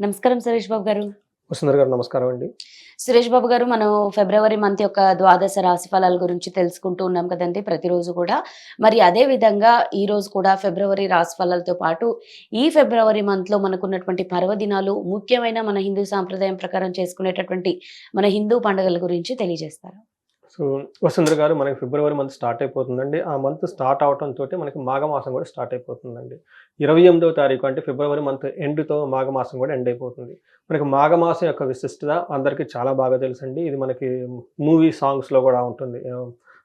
నమస్కారం సురేష్ బాబు గారు. వసుంధర గారు నమస్కారం అండి. సురేష్ బాబు గారు మనం ఫిబ్రవరి మంత్ యొక్క ద్వాదశ రాశి ఫలాల గురించి తెలుసుకుంటూ ఉన్నాం కదండి ప్రతిరోజు కూడా. మరి అదే విధంగా ఈ రోజు కూడా ఫిబ్రవరి రాశి ఫలాలతో పాటు ఈ ఫిబ్రవరి మంత్లో మనకున్నటువంటి పర్వదినాలు ముఖ్యమైన మన హిందూ సాంప్రదాయం ప్రకారం చేసుకునేటటువంటి మన హిందూ పండుగల గురించి తెలియజేస్తారు. సో వసుంధర గారు మనకి ఫిబ్రవరి మంత్ స్టార్ట్ అయిపోతుందండి. ఆ మంత్ స్టార్ట్ అవడంతో మనకి మాఘమాసం కూడా స్టార్ట్ అయిపోతుందండి. ఇరవై ఎనిమిదవ తారీఖు అంటే ఫిబ్రవరి మంత్ ఎండ్తో మాఘమాసం కూడా ఎండ్ అయిపోతుంది. మనకి మాఘమాసం యొక్క విశిష్టత అందరికీ చాలా బాగా తెలుసండి. ఇది మనకి మూవీ సాంగ్స్లో కూడా ఉంటుంది.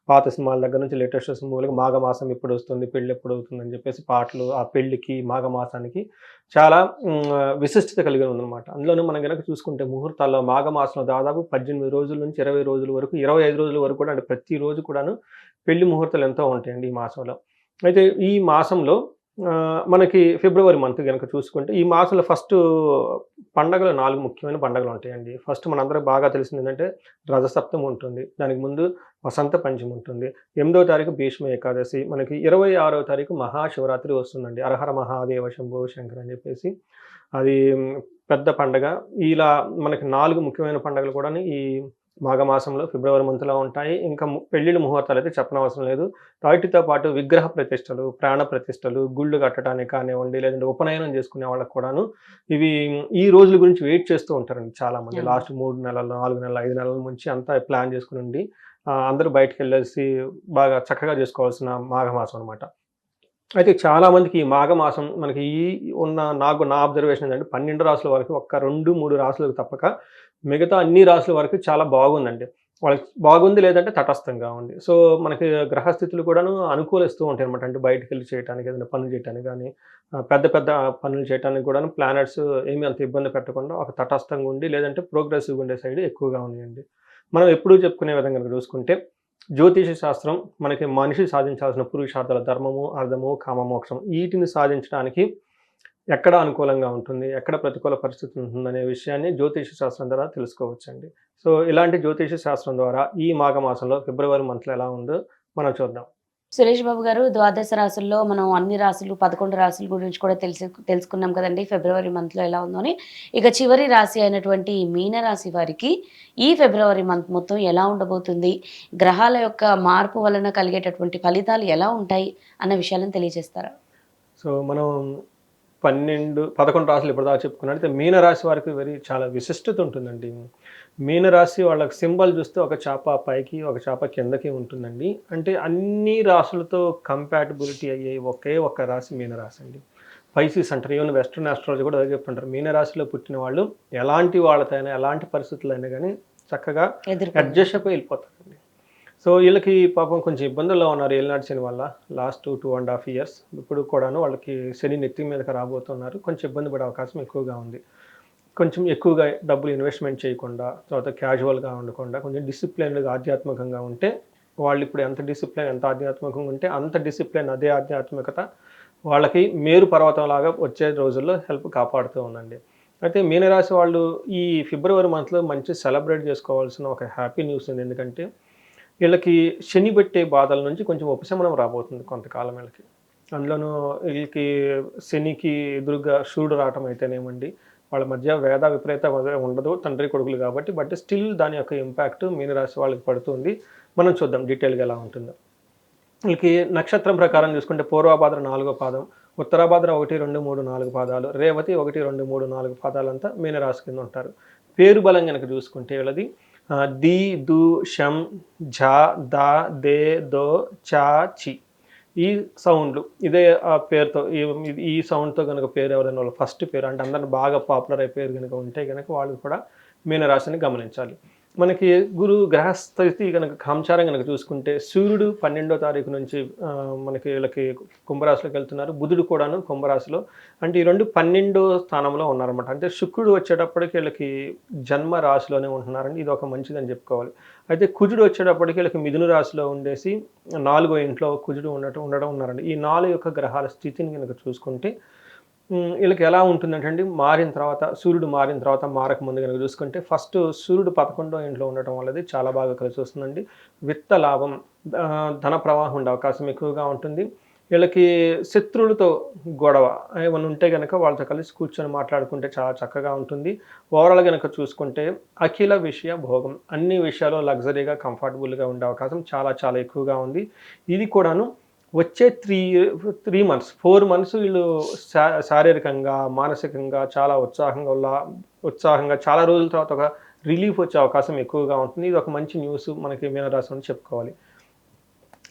పాత సినిమాల దగ్గర నుంచి లేటెస్ట్ సినిమాలకు మాఘమాసం ఎప్పుడు వస్తుంది పెళ్ళి ఎప్పుడు అవుతుంది అని చెప్పేసి పాటలు ఆ పెళ్ళికి మాఘమాసానికి చాలా విశిష్టత కలిగి ఉందన్నమాట. అందులోనూ మనం కనుక చూసుకుంటే ముహూర్తాల్లో మాఘమాసంలో దాదాపు పద్దెనిమిది రోజుల నుంచి ఇరవై రోజుల వరకు ఇరవై ఐదు రోజుల వరకు కూడా అంటే ప్రతి రోజు కూడాను పెళ్ళి ముహూర్తాలు ఎంతో ఉంటాయండి ఈ మాసంలో. అయితే ఈ మాసంలో మనకి ఫిబ్రవరి మంత్ కనుక చూసుకుంటే ఈ మాసంలో ఫస్ట్ పండగలు నాలుగు ముఖ్యమైన పండగలు ఉంటాయండి. ఫస్ట్ మనందరికి బాగా తెలిసింది ఏంటంటే రథసప్తమి ఉంటుంది. దానికి ముందు వసంత పంచమి ఉంటుంది. ఎనిమిదో తారీఖు భీష్మ ఏకాదశి. మనకి ఇరవై ఆరో తారీఖు మహాశివరాత్రి వస్తుందండి. అరహర మహాదేవ శంభో శంకర్ అని చెప్పేసి అది పెద్ద పండగ. ఇలా మనకి నాలుగు ముఖ్యమైన పండుగలు కూడా ఈ మాఘమాసంలో ఫిబ్రవరి మంత్లో ఉంటాయి. ఇంకా పెళ్ళిళ్ళ ముహూర్తాలు అయితే చెప్పనవసరం లేదు. వాటితో పాటు విగ్రహ ప్రతిష్టలు ప్రాణ ప్రతిష్టలు గుళ్ళు కట్టడానికి కానివ్వండి లేదంటే ఉపనయనం చేసుకునే వాళ్ళకి కూడాను ఇవి ఈ రోజుల గురించి వెయిట్ చేస్తూ ఉంటారండి చాలా మంది అవును. లాస్ట్ మూడు నెలలు నాలుగు నెలలు ఐదు నెలల నుంచి అంతా ప్లాన్ చేసుకుని ఉండి అందరూ బయటకు వెళ్ళేసి బాగా చక్కగా చేసుకోవాల్సిన మాఘమాసం అనమాట అయితే చాలా మందికి ఈ మాఘమాసం మనకి ఈ ఉన్న నాకు నా అబ్జర్వేషన్ ఏంటంటే పన్నెండు రాసుల వరకు ఒక్క రెండు మూడు రాసులకు తప్పక మిగతా అన్ని రాసుల వరకు చాలా బాగుందండి. వాళ్ళకి బాగుంది లేదంటే తటస్థంగా ఉంది. సో మనకి గ్రహస్థితులు కూడాను అనుకూలిస్తూ ఉంటాయి అనమాట అంటే బయటకు వెళ్ళి చేయడానికి ఏదైనా పనులు చేయడానికి కానీ పెద్ద పెద్ద పనులు చేయడానికి కూడాను ప్లానెట్స్ ఏమీ అంత ఇబ్బంది పెట్టకుండా ఒక తటస్థంగా ఉండి లేదంటే ప్రోగ్రెసివ్గా ఉండే సైడ్ ఎక్కువగా ఉన్నాయండి. మనం ఎప్పుడూ చెప్పుకునే విధంగా చూసుకుంటే జ్యోతిష శాస్త్రం మనకి మనిషి సాధించాల్సిన పురుషార్థాల ధర్మము అర్థము కామమోక్షం వీటిని సాధించడానికి ఎక్కడ అనుకూలంగా ఉంటుంది ఎక్కడ ప్రతికూల పరిస్థితి ఉంటుంది అనే విషయాన్ని జ్యోతిష శాస్త్రం ద్వారా తెలుసుకోవచ్చండి. సో ఇలాంటి జ్యోతిష శాస్త్రం ద్వారా ఈ మాఘమాసంలో ఫిబ్రవరి మంత్లో ఎలా ఉందో మనం చూద్దాం. సురేష్ బాబు గారు ద్వాదశ రాశుల్లో మనం అన్ని రాశులు పదకొండు రాశుల గురించి కూడా తెలిసి తెలుసుకున్నాం కదండి ఫిబ్రవరి మంత్లో ఎలా ఉందని ఇక చివరి రాశి అయినటువంటి మీన రాశి వారికి ఈ ఫిబ్రవరి మంత్ మొత్తం ఎలా ఉండబోతుంది గ్రహాల యొక్క మార్పు వలన కలిగేటటువంటి ఫలితాలు ఎలా ఉంటాయి అన్న విషయాలను తెలియజేస్తారా? సో మనం పన్నెండు పదకొండు రాశులు ఇప్పటిదాకా చెప్పుకున్నాం అయితే మీనరాశి వారికి వెరీ చాలా విశిష్టత ఉంటుందండి. మీనరాశి వాళ్ళకి సింబల్ చూస్తే ఒక చేప పైకి ఒక చేప కిందకి ఉంటుందండి. అంటే అన్ని రాశులతో కంపాటబిలిటీ అయ్యే ఒకే ఒక్క రాశి మీనరాశి అండి. పైసీస్ అంటారు. ఈవెన్ వెస్ట్రన్ ఆస్ట్రాలజీ కూడా అదే చెప్తుంటారు. మీనరాశిలో పుట్టిన వాళ్ళు ఎలాంటి వాళ్ళతో అయినా ఎలాంటి పరిస్థితులు అయినా కానీ చక్కగా అడ్జస్ట్ అయిపోయి వెళ్ళిపోతారండి సో వీళ్ళకి పాపం కొంచెం ఇబ్బందుల్లో ఉన్నారు ఏలినాటి శని వల్ల last two and half years. ఇప్పుడు కూడాను వాళ్ళకి శని నెత్తి మీదకి రాబోతున్నారు. కొంచెం ఇబ్బంది పడే అవకాశం ఎక్కువగా ఉంది. కొంచెం ఎక్కువగా డబ్బులు ఇన్వెస్ట్మెంట్ చేయకుండా తర్వాత క్యాజువల్గా ఉండకుండా కొంచెం డిసిప్లైన్డ్గా ఆధ్యాత్మికంగా ఉంటే వాళ్ళు ఇప్పుడు ఎంత డిసిప్లైన్ ఎంత ఆధ్యాత్మికంగా ఉంటే అంత డిసిప్లైన్ అదే ఆధ్యాత్మికత వాళ్ళకి మేరు పర్వతం లాగా వచ్చే రోజుల్లో హెల్ప్ కాపాడుతూ ఉందండి. అయితే మీనరాశి వాళ్ళు ఈ ఫిబ్రవరి మంత్లో మంచి సెలబ్రేట్ చేసుకోవాల్సిన ఒక హ్యాపీ న్యూస్ ఉంది. ఎందుకంటే వీళ్ళకి శని పెట్టే బాధల నుంచి కొంచెం ఉపశమనం రాబోతుంది కొంతకాలం వీళ్ళకి. అందులోనూ వీళ్ళకి శనికి ఎదురుగా శివుడు రావటం అయితేనేమండి వాళ్ళ మధ్య వేద విపరీత ఉండదు తండ్రి కొడుకులు కాబట్టి బట్ స్టిల్ దాని యొక్క ఇంపాక్ట్ మీనరాశి వాళ్ళకి పడుతుంది. మనం చూద్దాం డీటెయిల్గా ఎలా ఉంటుందో. వీళ్ళకి నక్షత్రం ప్రకారం చూసుకుంటే పూర్వభాద్ర నాలుగో పాదం ఉత్తరాభాద్ర ఒకటి రెండు మూడు నాలుగు పాదాలు రేవతి ఒకటి రెండు మూడు నాలుగు పాదాలంతా మీనరాశి కింద ఉంటారు. పేరు బలం కనుక చూసుకుంటే వీళ్ళది ది దు షం ఝ ద దే దో చా చి. ఈ సౌండ్లు ఇదే ఆ పేరుతో ఈ- ఈ సౌండ్తో కనుక పేరు ఎవరైనా వాళ్ళు ఫస్ట్ పేరు అంటే అందరిని బాగా పాపులర్ అయ్యే పేరు కనుక ఉంటే కనుక వాళ్ళు కూడా మీనరాశిని గమనించాలి. మనకి గురు గ్రహస్థితి కనుక కాంచారం కనుక చూసుకుంటే సూర్యుడు పన్నెండో తారీఖు నుంచి మనకి వీళ్ళకి కుంభరాశిలోకి వెళ్తున్నారు. బుధుడు కూడాను కుంభరాశిలో. అంటే ఈ రెండు పన్నెండో స్థానంలో ఉన్నారన్నమాట. అంటే శుక్రుడు వచ్చేటప్పటికి వీళ్ళకి జన్మ రాశిలోనే ఉంటున్నారండి. ఇది ఒక మంచిదని చెప్పుకోవాలి. అయితే కుజుడు వచ్చేటప్పటికి వీళ్ళకి మిథున రాశిలో ఉండేసి నాలుగో ఇంట్లో కుజుడు ఉండటం ఉండడం ఉన్నారండి. ఈ నాలుగు యొక్క గ్రహాల స్థితిని కనుక చూసుకుంటే వీళ్ళకి ఎలా ఉంటుందంటే అండి మారిన తర్వాత సూర్యుడు మారిన తర్వాత మారక ముందు కనుక చూసుకుంటే ఫస్ట్ సూర్యుడు పదకొండో ఇంట్లో ఉండటం వల్లది చాలా బాగా కలిసి వస్తుందండి. విత్త లాభం ధన ప్రవాహం ఉండే అవకాశం ఎక్కువగా ఉంటుంది. వీళ్ళకి శత్రువులతో గొడవ ఏమైనా ఉంటే కనుక వాళ్ళతో కలిసి కూర్చొని మాట్లాడుకుంటే చాలా చక్కగా ఉంటుంది. ఓవరాల్ కనుక చూసుకుంటే అఖిల విషయ భోగం అన్ని విషయాల్లో లగ్జరీగా కంఫర్టబుల్గా ఉండే అవకాశం చాలా చాలా ఎక్కువగా ఉంది. ఇది కూడాను వచ్చే three three months four months వీళ్ళు శా శారీరకంగా మానసికంగా చాలా ఉత్సాహంగా ఉల్లా- ఉత్సాహంగా చాలా రోజుల తర్వాత ఒక రిలీఫ్ వచ్చే అవకాశం ఎక్కువగా ఉంటుంది. ఇది ఒక మంచి న్యూస్ మనకి మీనరాశి అని చెప్పుకోవాలి.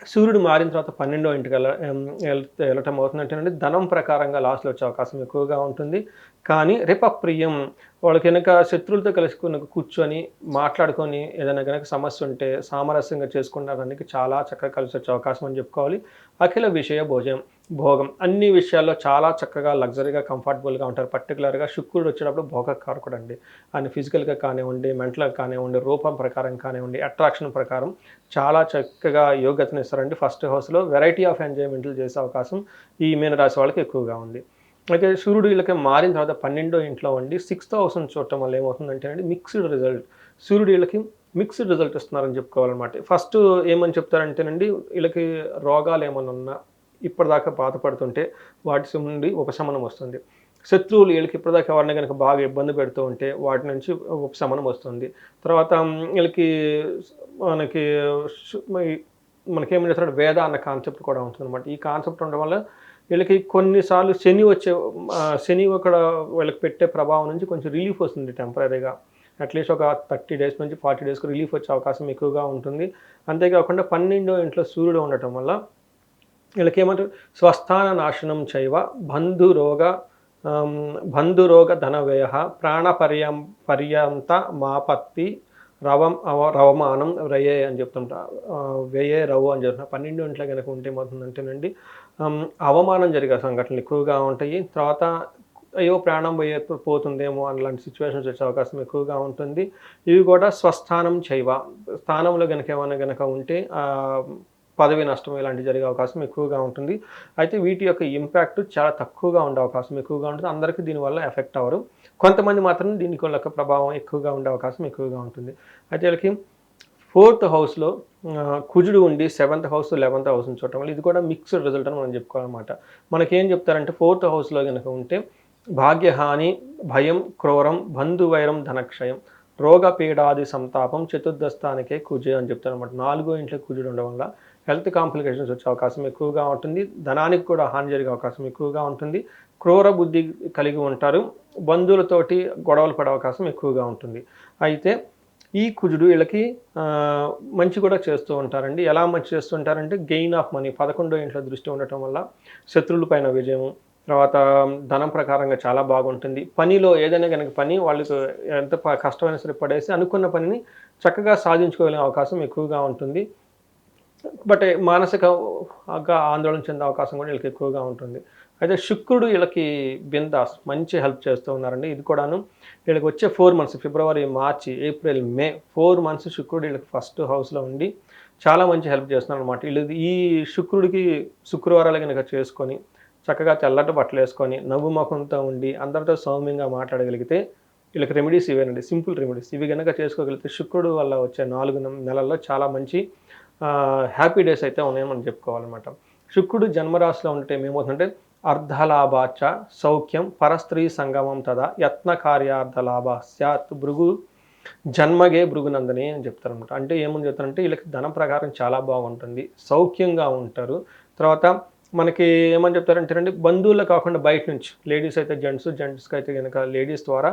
సూర్యుడు మారిన తర్వాత పన్నెండో ఇంటికి వెళ్ళ వెళ్ళటం అవుతుందంటేనండి ధనం ప్రకారంగా లాస్లో వచ్చే అవకాశం ఎక్కువగా ఉంటుంది. కానీ రిపప్రియం వాళ్ళకి కనుక శత్రువులతో కలిసి కనుక కూర్చొని మాట్లాడుకొని ఏదైనా కనుక సమస్య ఉంటే సామరస్యంగా చేసుకున్నాడానికి చాలా చక్కగా కలిసి వచ్చే అవకాశం అని చెప్పుకోవాలి. అఖిల విషయ భోజనం భోగం అన్ని విషయాల్లో చాలా చక్కగా లగ్జరీగా కంఫర్టబుల్గా ఉంటారు. పర్టికులర్గా శుక్రుడు వచ్చేటప్పుడు భోగకారకుడు అండి ఆయన ఫిజికల్గా కానివ్వండి మెంటల్గా కానివ్వండి రూపం ప్రకారం కానివ్వండి అట్రాక్షన్ ప్రకారం చాలా చక్కగా యోగ్యతను ఇస్తారండి ఫస్ట్ హౌస్లో వెరైటీ ఆఫ్ ఎంజాయ్మెంట్లు చేసే అవకాశం ఈ మీనరాశి వాళ్ళకి ఎక్కువగా ఉంది. అయితే సూర్యుడు వీళ్ళకి మారిన తర్వాత పన్నెండో ఇంట్లో ఉండి సిక్స్త్ హౌస్ని చూడటం వల్ల ఏమవుతుందంటే అండి మిక్స్డ్ రిజల్ట్ సూర్యుడు వీళ్ళకి మిక్స్డ్ రిజల్ట్ ఇస్తున్నారని చెప్పుకోవాలన్నమాట. ఫస్ట్ ఏమని చెప్తారంటేనండి వీళ్ళకి రోగాలు ఏమైనా ఉన్నా ఇప్పటిదాకా బాధపడుతుంటే వాటి నుండి ఉపశమనం వస్తుంది. శత్రువులు వీళ్ళకి ఇప్పటిదాకా ఎవరిని కనుక బాగా ఇబ్బంది పెడుతూ ఉంటే వాటి నుంచి ఉపశమనం వస్తుంది. తర్వాత వీళ్ళకి మనకి శు- మ- మనకేం చేస్తారంటే వేద అన్న కాన్సెప్ట్ కూడా ఉంటుంది అనమాట ఈ కాన్సెప్ట్ ఉండడం వల్ల వీళ్ళకి కొన్నిసార్లు శని వచ్చే శని అక్కడ వీళ్ళకి పెట్టే ప్రభావం నుంచి కొంచెం రిలీఫ్ వస్తుంది టెంపరీగా అట్లీస్ట్ ఒక థర్టీ డేస్ నుంచి ఫార్టీ డేస్కి రిలీఫ్ వచ్చే అవకాశం ఎక్కువగా ఉంటుంది. అంతేకాకుండా పన్నెండో ఇంట్లో సూర్యుడు ఉండటం వల్ల వీళ్ళకి ఏమంటారు స్వస్థాన నాశనం చైవ బంధురోగ ఆమ్, బంధురోగ ధనవ్యయ ప్రాణ పర్యం పర్యంత మాపత్తి రవం రవమానం రయే అని చెప్తుంటా వ్యయే రవు అని చెప్తున్నా పన్నెండు ఇంట్లో కనుక ఉంటే ఏమవుతుందంటేనండి అవమానం జరిగే సంఘటనలు ఎక్కువగా ఉంటాయి. తర్వాత అయ్యో ప్రాణం పోయే పోతుందేమో అలాంటి సిచ్యువేషన్స్ వచ్చే అవకాశం ఎక్కువగా ఉంటుంది. ఇవి కూడా స్వస్థానం చేయవ. స్థానంలో కనుక ఏమైనా కనుక ఉంటే పదవి నష్టం ఇలాంటివి జరిగే అవకాశం ఎక్కువగా ఉంటుంది. అయితే వీటి యొక్క ఇంపాక్ట్ చాలా తక్కువగా ఉండే అవకాశం ఎక్కువగా ఉంటుంది. అందరికీ దీనివల్ల ఎఫెక్ట్ అవ్వరు. కొంతమంది మాత్రం దీనికి యొక్క ప్రభావం ఎక్కువగా ఉండే అవకాశం ఎక్కువగా ఉంటుంది. అయితే వీళ్ళకి ఫోర్త్ హౌస్లో కుజుడు ఉండి సెవెంత్ హౌస్ లెవెంత్ హౌస్ని చూడటం వల్ల ఇది కూడా మిక్స్డ్ రిజల్ట్ అని మనం చెప్పుకోవాలన్నమాట. మనకేం చెప్తారంటే ఫోర్త్ హౌస్లో కనుక ఉంటే భాగ్యహాని భయం క్రూరం బంధువైరం ధనక్షయం రోగ పీడాది సంతాపం చతుర్దస్థానికే కుజు అని చెప్తారు అనమాట నాలుగో ఇంట్లో కుజుడు ఉండడం వల్ల హెల్త్ కాంప్లికేషన్స్ వచ్చే అవకాశం ఎక్కువగా ఉంటుంది ధనానికి కూడా హాని జరిగే అవకాశం ఎక్కువగా ఉంటుంది క్రూర బుద్ధి కలిగి ఉంటారు బంధువులతోటి గొడవలు పడే అవకాశం ఎక్కువగా ఉంటుంది. అయితే ఈ కుజుడు వీళ్ళకి మంచి కూడా చేస్తూ ఉంటారండి. ఎలా మంచి చేస్తుంటారంటే గెయిన్ ఆఫ్ మనీ పదకొండో ఇంట్లో దృష్టి ఉండటం వల్ల శత్రువుల పైన విజయం తర్వాత ధనం ప్రకారంగా చాలా బాగుంటుంది. పనిలో ఏదైనా కనుక పని వాళ్ళకి ఎంత ప- కష్టమైనా సరే పడేసి అనుకున్న పనిని చక్కగా సాధించుకోగలిగే అవకాశం ఎక్కువగా ఉంటుంది. బట్ మానసికగా ఆందోళన చెందే అవకాశం కూడా వీళ్ళకి ఎక్కువగా ఉంటుంది. అయితే శుక్రుడు వీళ్ళకి బిందాస్ మంచి హెల్ప్ చేస్తూ ఉన్నారండి. ఇది కూడాను వీళ్ళకి వచ్చే four months February March April May four months శుక్రుడు వీళ్ళకి ఫస్ట్ హౌస్లో ఉండి చాలా మంచి హెల్ప్ చేస్తున్నారు అనమాట వీళ్ళు ఈ శుక్రుడికి శుక్రవారాలు కనుక చేసుకొని చక్కగా తెల్లటి బట్టలు వేసుకొని నవ్వు ముఖంతో ఉండి అందరితో సౌమ్యంగా మాట్లాడగలిగితే వీళ్ళకి రెమెడీస్ ఇవేనండి. Simple remedies. ఇవి కనుక చేసుకోగలిగితే శుక్రుడు వల్ల వచ్చే నాలుగు నెలల్లో చాలా మంచి హ్యాపీ డేస్ అయితే ఉన్నాయని మనం చెప్పుకోవాలన్నమాట. శుక్రుడు జన్మరాశిలో ఉంటే ఏమవుతుందంటే అర్ధలాభాచ సౌఖ్యం పరస్త్రీ సంగమం తదా యత్న కార్యార్థలాభ స్యాత్ భృగు జన్మగే భృగునందని అని చెప్తారనమాట అంటే ఏమని చెప్తారంటే వీళ్ళకి ధనం ప్రకారం చాలా బాగుంటుంది సౌఖ్యంగా ఉంటారు. తర్వాత మనకి ఏమని చెప్తారంటే బంధువులు కాకుండా బయట నుంచి లేడీస్ అయితే జెంట్స్ జెంట్స్కి అయితే కనుక లేడీస్ ద్వారా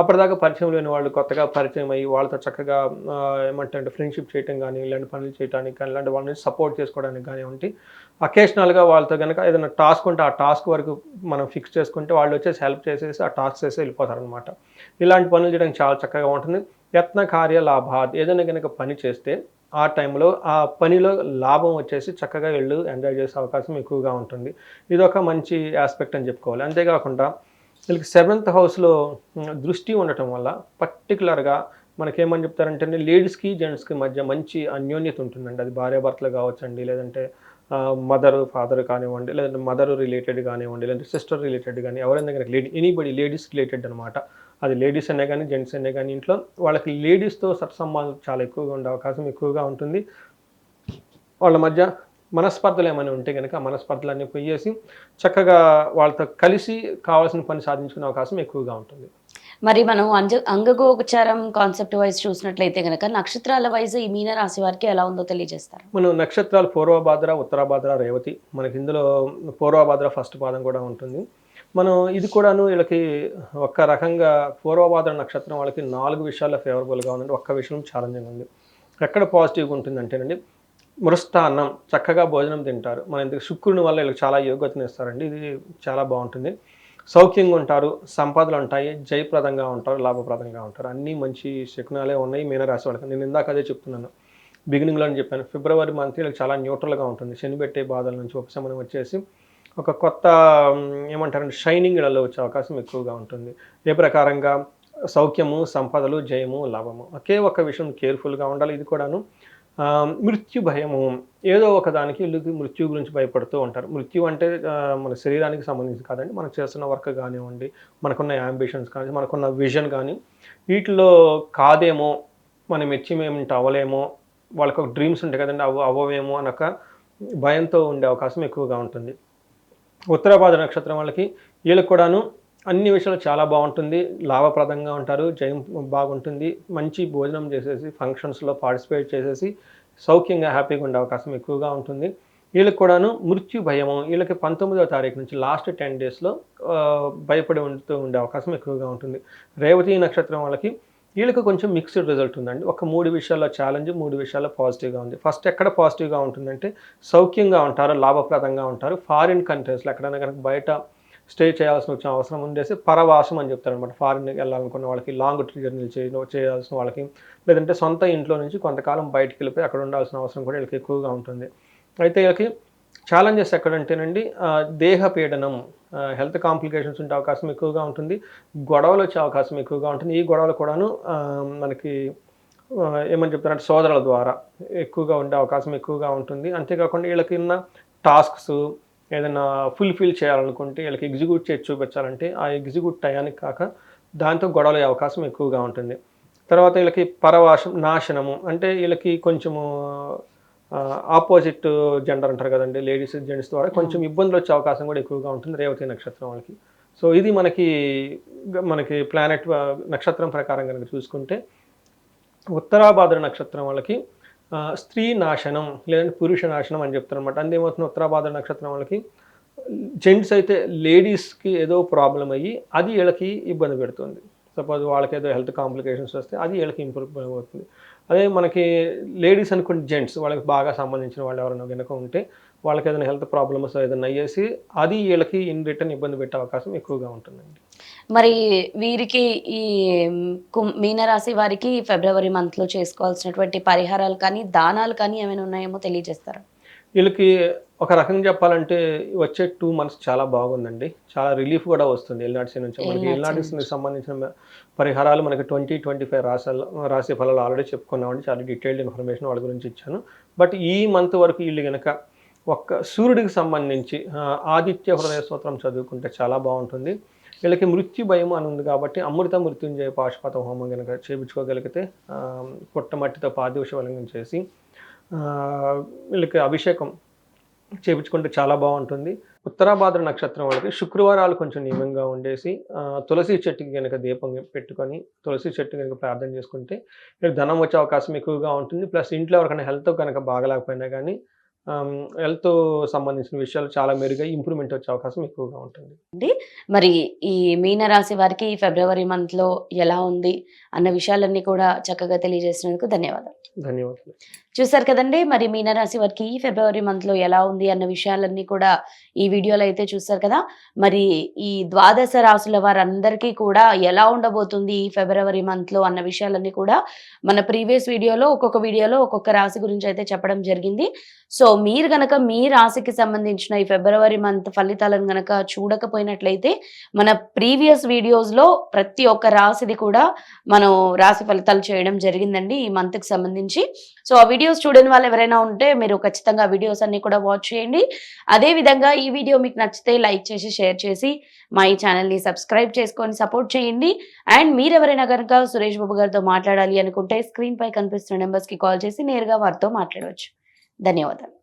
అప్పటిదాకా పరిచయం లేని వాళ్ళు కొత్తగా పరిచయం అయ్యి వాళ్ళతో చక్కగా ఏమంటే ఫ్రెండ్షిప్ చేయటం కానీ ఇలాంటి పనులు చేయడానికి కానీ ఇలాంటి వాళ్ళని సపోర్ట్ చేసుకోవడానికి కానివ్వండి అకేషనల్గా వాళ్ళతో కనుక ఏదైనా టాస్క్ ఉంటే ఆ టాస్క్ వరకు మనం ఫిక్స్ చేసుకుంటే వాళ్ళు వచ్చేసి హెల్ప్ చేసేసి ఆ టాస్క్ చేసి వెళ్ళిపోతారనమాట ఇలాంటి పనులు చేయడానికి చాలా చక్కగా ఉంటుంది. యత్న కార్య లాభాద్ ఏదైనా కనుక పని చేస్తే ఆ టైంలో ఆ పనిలో లాభం వచ్చేసి చక్కగా వెళ్ళు ఎంజాయ్ చేసే అవకాశం ఎక్కువగా ఉంటుంది. ఇది ఒక మంచి ఆస్పెక్ట్ అని చెప్పుకోవాలి. అంతేకాకుండా వీళ్ళకి సెవెంత్ హౌస్లో దృష్టి ఉండటం వల్ల పర్టికులర్గా మనకేమని చెప్తారంటే లేడీస్కి జెంట్స్కి మధ్య మంచి అన్యోన్యత ఉంటుందండి. అది భార్యాభర్తలు కావచ్చండి లేదంటే మదర్ ఫాదర్ కానివ్వండి లేదంటే మదర్ రిలేటెడ్ కానివ్వండి లేదంటే సిస్టర్ రిలేటెడ్ కానీ ఎవరైనా కానీ లేడీ ఎనీబడి లేడీస్ రిలేటెడ్ అనమాట అది లేడీస్ అనే కానీ జెంట్స్ అనే కానీ ఇంట్లో వాళ్ళకి లేడీస్తో సత్సంబంధం చాలా ఎక్కువగా ఉండే అవకాశం ఎక్కువగా ఉంటుంది. వాళ్ళ మధ్య మనస్పర్ధలు ఏమైనా ఉంటే కనుక మనస్పర్ధలన్నీ పోయేసి చక్కగా వాళ్ళతో కలిసి కావాల్సిన పని సాధించుకునే అవకాశం ఎక్కువగా ఉంటుంది. మరి మనం అంజ అంగగోచరం కాన్సెప్ట్ వైజ్ చూసినట్లయితే కనుక నక్షత్రాల వైజ్ ఈ మీన రాశి వారికి ఎలా ఉందో తెలియజేస్తారు? మనం నక్షత్రాలు పూర్వభాద్ర ఉత్తరాభాద్ర రేవతి మనకి ఇందులో పూర్వభాద్ర ఫస్ట్ పాదం కూడా ఉంటుంది. మనం ఇది కూడాను వీళ్ళకి ఒక్క రకంగా పూర్వభాద్ర నక్షత్రం వాళ్ళకి నాలుగు విషయాల్లో ఫేవరబుల్గా ఉందండి ఒక్క విషయం ఛాలెంజింగ్ ఉంది ఎక్కడ పాజిటివ్గా ఉంటుందంటేనండి మృష్టాన్నం చక్కగా భోజనం తింటారు. మన ఇందుకు శుక్రుని వల్ల వీళ్ళకి చాలా యోగ్యతను ఇస్తారండి. ఇది చాలా బాగుంటుంది. సౌఖ్యంగా ఉంటారు సంపదలు ఉంటాయి జయప్రదంగా ఉంటారు లాభప్రదంగా ఉంటారు. అన్నీ మంచి శకునాలే ఉన్నాయి మీనరాశి వాళ్ళకి. నేను ఇందాక అదే చెప్తున్నాను. బిగినింగ్లో అని చెప్పాను. ఫిబ్రవరి మంత్ వీళ్ళకి చాలా న్యూట్రల్గా ఉంటుంది. శని పెట్టే బాధల నుంచి ఉపశమనం వచ్చేసి ఒక కొత్త ఏమంటారంటే షైనింగ్ ఇళ్ళలో వచ్చే అవకాశం ఎక్కువగా ఉంటుంది. ఏ ప్రకారంగా సౌఖ్యము సంపదలు జయము లాభము ఒకే ఒక విషయం కేర్ఫుల్గా ఉండాలి. ఇది కూడాను మృత్యు భయము. ఏదో ఒకదానికి వీళ్ళకి మృత్యు గురించి భయపడుతూ ఉంటారు. మృత్యు అంటే మన శరీరానికి సంబంధించి కాదండి మనం చేస్తున్న వర్క్ కానివ్వండి మనకున్న యాంబిషన్స్ కానీ మనకున్న విజన్ కానీ వీటిలో కాదేమో మనం అచీవ్మెంట్ అవ్వలేమో వాళ్ళకి ఒక డ్రీమ్స్ ఉంటాయి కదండి అవ్వ అవ్వవేమో అనక భయంతో ఉండే అవకాశం ఎక్కువగా ఉంటుంది. ఉత్తరాభాద నక్షత్రం వాళ్ళకి వీళ్ళకి కూడాను అన్ని విషయాలు చాలా బాగుంటుంది. లాభప్రదంగా ఉంటారు. జయం బాగుంటుంది. మంచి భోజనం చేసేసి ఫంక్షన్స్లో పార్టిసిపేట్ చేసేసి సౌఖ్యంగా హ్యాపీగా ఉండే అవకాశం ఎక్కువగా ఉంటుంది. వీళ్ళకి కూడాను మృత్యు భయము వీళ్ళకి పంతొమ్మిదవ తారీఖు నుంచి లాస్ట్ టెన్ డేస్లో భయపడి ఉంటూ ఉండే అవకాశం ఎక్కువగా ఉంటుంది. రేవతి నక్షత్రం వాళ్ళకి వీళ్ళకి కొంచెం మిక్స్డ్ రిజల్ట్ ఉందండి. ఒక మూడు విషయాల్లో ఛాలెంజ్ మూడు విషయాల్లో పాజిటివ్గా ఉంది. ఫస్ట్ ఎక్కడ పాజిటివ్గా ఉంటుందంటే సౌఖ్యంగా ఉంటారు లాభప్రదంగా ఉంటారు. ఫారిన్ కంట్రీస్లో ఎక్కడైనా కనుక బయట స్టే చేయాల్సిన వచ్చిన అవసరం ఉండేసి పరవాసం అని చెప్తారు అనమాట ఫారిన్ వెళ్ళాలనుకున్న వాళ్ళకి లాంగ్ జర్నీలు చే చేయాల్సిన వాళ్ళకి లేదంటే సొంత ఇంట్లో నుంచి కొంతకాలం బయటికి వెళ్ళిపోయి అక్కడ ఉండాల్సిన అవసరం కూడా వీళ్ళకి ఎక్కువగా ఉంటుంది. అయితే వీళ్ళకి ఛాలెంజెస్ ఎక్కడంటేనండి దేహపీడనం దేహ పీడనం హెల్త్ కాంప్లికేషన్స్ ఉండే అవకాశం ఎక్కువగా ఉంటుంది గొడవలు వచ్చే అవకాశం ఎక్కువగా ఉంటుంది. ఈ గొడవలు కూడాను మనకి ఏమని చెప్తారంటే సోదరుల ద్వారా ఎక్కువగా ఉండే అవకాశం ఎక్కువగా ఉంటుంది. అంతేకాకుండా వీళ్ళకి ఉన్న టాస్క్స్ ఏదైనా ఫుల్ఫిల్ చేయాలనుకుంటే వీళ్ళకి ఎగ్జిక్యూట్ చేసి చూపించాలంటే ఆ ఎగ్జిక్యూట్ టయానికి కాక దాంతో గొడవలయ్యే అవకాశం ఎక్కువగా ఉంటుంది. తర్వాత వీళ్ళకి పరవాశం నాశనము అంటే వీళ్ళకి కొంచెము ఆపోజిట్ జెండర్ అంటారు కదండి లేడీస్ జెంట్స్ ద్వారా కొంచెం ఇబ్బందులు వచ్చే అవకాశం కూడా ఎక్కువగా ఉంటుంది రేవతి నక్షత్రం వాళ్ళకి. సో ఇది మనకి మనకి ప్లానెట్ నక్షత్రం ప్రకారం కనుక చూసుకుంటే ఉత్తరాభాద్ర నక్షత్రం వాళ్ళకి స్త్రీ నాశనం లేదంటే పురుష నాశనం అని చెప్తారనమాట అందేమవుతుంది ఉత్తరాభాద్ర నక్షత్రం వాళ్ళకి జెంట్స్ అయితే లేడీస్కి ఏదో ప్రాబ్లం అయ్యి అది వీళ్ళకి ఇబ్బంది పెడుతుంది. సపోజ్ వాళ్ళకి ఏదో హెల్త్ కాంప్లికేషన్స్ వస్తే అది వీళ్ళకి ఇంప్రూవ్ అవుతుంది. అదే మనకి లేడీస్ అనుకున్న జెంట్స్ వాళ్ళకి బాగా సంబంధించిన వాళ్ళు ఎవరైనా కనుక ఉంటే వాళ్ళకి ఏదైనా హెల్త్ ప్రాబ్లమ్స్ ఏదైనా అయ్యేసి అది వీళ్ళకి ఇన్ రిటర్న్ ఇబ్బంది పెట్టే అవకాశం ఎక్కువగా ఉంటుందండి. మరి వీరికి ఈ మీనరాశి వారికి ఫిబ్రవరి మంత్లో చేసుకోవాల్సినటువంటి పరిహారాలు కానీ దానాలు కానీ ఏమైనా ఉన్నాయేమో తెలియజేస్తారా? వీళ్ళకి ఒక రకంగా చెప్పాలంటే వచ్చే టూ మంత్స్ చాలా బాగుందండి. చాలా రిలీఫ్ కూడా వస్తుంది ఎల్నాటిసి నుంచి. మనకి ఎల్నాటిసి సంబంధించిన పరిహారాలు మనకి ట్వంటీ ట్వంటీ ఫైవ్ రాశాలు రాశి ఫలాలు ఆల్రెడీ చెప్పుకున్నామండి. చాలా డీటెయిల్డ్ ఇన్ఫర్మేషన్ వాళ్ళ గురించి ఇచ్చాను. బట్ ఈ మంత్ వరకు వీళ్ళు కనుక ఒక్క సూర్యుడికి సంబంధించి ఆదిత్య హృదయ స్తోత్రం చదువుకుంటే చాలా బాగుంటుంది. వీళ్ళకి మృత్యు భయం అని ఉంది కాబట్టి అమృత మృత్యుంజయ పాశుపత హోమం కనుక చేయించుకోగలిగితే ఆ, పుట్టమట్టితో పాదివశవలింగం చేసి వీళ్ళకి అభిషేకం చేపించుకుంటే చాలా బాగుంటుంది. ఉత్తరాభాద్ర నక్షత్రం వాళ్ళకి శుక్రవారాలు కొంచెం నియమంగా ఉండేసి తులసి చెట్టుకి కనుక దీపం పెట్టుకొని తులసి చెట్టు కనుక ప్రార్థన చేసుకుంటే వీళ్ళకి ధనం వచ్చే అవకాశం ఎక్కువగా ఉంటుంది. ప్లస్ ఇంట్లో ఎవరికైనా హెల్త్ కనుక బాగలేకపోయినా కానీ హెల్త్ సంబంధించిన విషయాలు చాలా మెరుగ్గా ఇంప్రూవ్మెంట్ వచ్చే అవకాశం ఎక్కువగా ఉంటుంది. మరి ఈ మీనరాశి వారికి ఫిబ్రవరి మంత్లో ఎలా ఉంది అన్న విషయాలన్నీ కూడా చక్కగా తెలియజేసినందుకు ధన్యవాదాలు. ధన్యవాదాలు. చూసారు కదండి? మరి మీనరాశి వారికి ఈ ఫిబ్రవరి మంత్లో ఎలా ఉంది అన్న విషయాలన్నీ కూడా ఈ వీడియోలో అయితే చూసారు కదా? మరి ఈ ద్వాదశ రాశుల వారందరికీ కూడా ఎలా ఉండబోతుంది ఈ ఫిబ్రవరి మంత్లో అన్న విషయాలన్నీ కూడా మన ప్రీవియస్ వీడియోలో ఒక్కొక్క వీడియోలో ఒక్కొక్క రాశి గురించి అయితే చెప్పడం జరిగింది. సో మీరు గనక మీ రాశికి సంబంధించిన ఈ ఫిబ్రవరి మంత్ ఫలితాలను గనక చూడకపోయినట్లయితే మన ప్రీవియస్ వీడియోస్లో ప్రతి ఒక్క రాశిది కూడా మనం రాశి ఫలితాలు చేయడం జరిగిందండి ఈ మంత్కి సంబంధించి. సో ఆ వీడియోస్ చూడని వాళ్ళు ఎవరైనా ఉంటే మీరు ఖచ్చితంగా వీడియోస్ అన్ని కూడా వాచ్ చేయండి. అదే విధంగా ఈ వీడియో మీకు నచ్చితే లైక్ చేసి షేర్ చేసి మా ఈ ఛానల్ని సబ్స్క్రైబ్ చేసుకొని సపోర్ట్ చేయండి. అండ్ మీరు ఎవరైనా కనుక సురేష్ బాబు గారితో మాట్లాడాలి అనుకుంటే స్క్రీన్ పై కనిపిస్తున్న నెంబర్స్కి కాల్ చేసి నేరుగా వారితో మాట్లాడవచ్చు. ధన్యవాదాలు.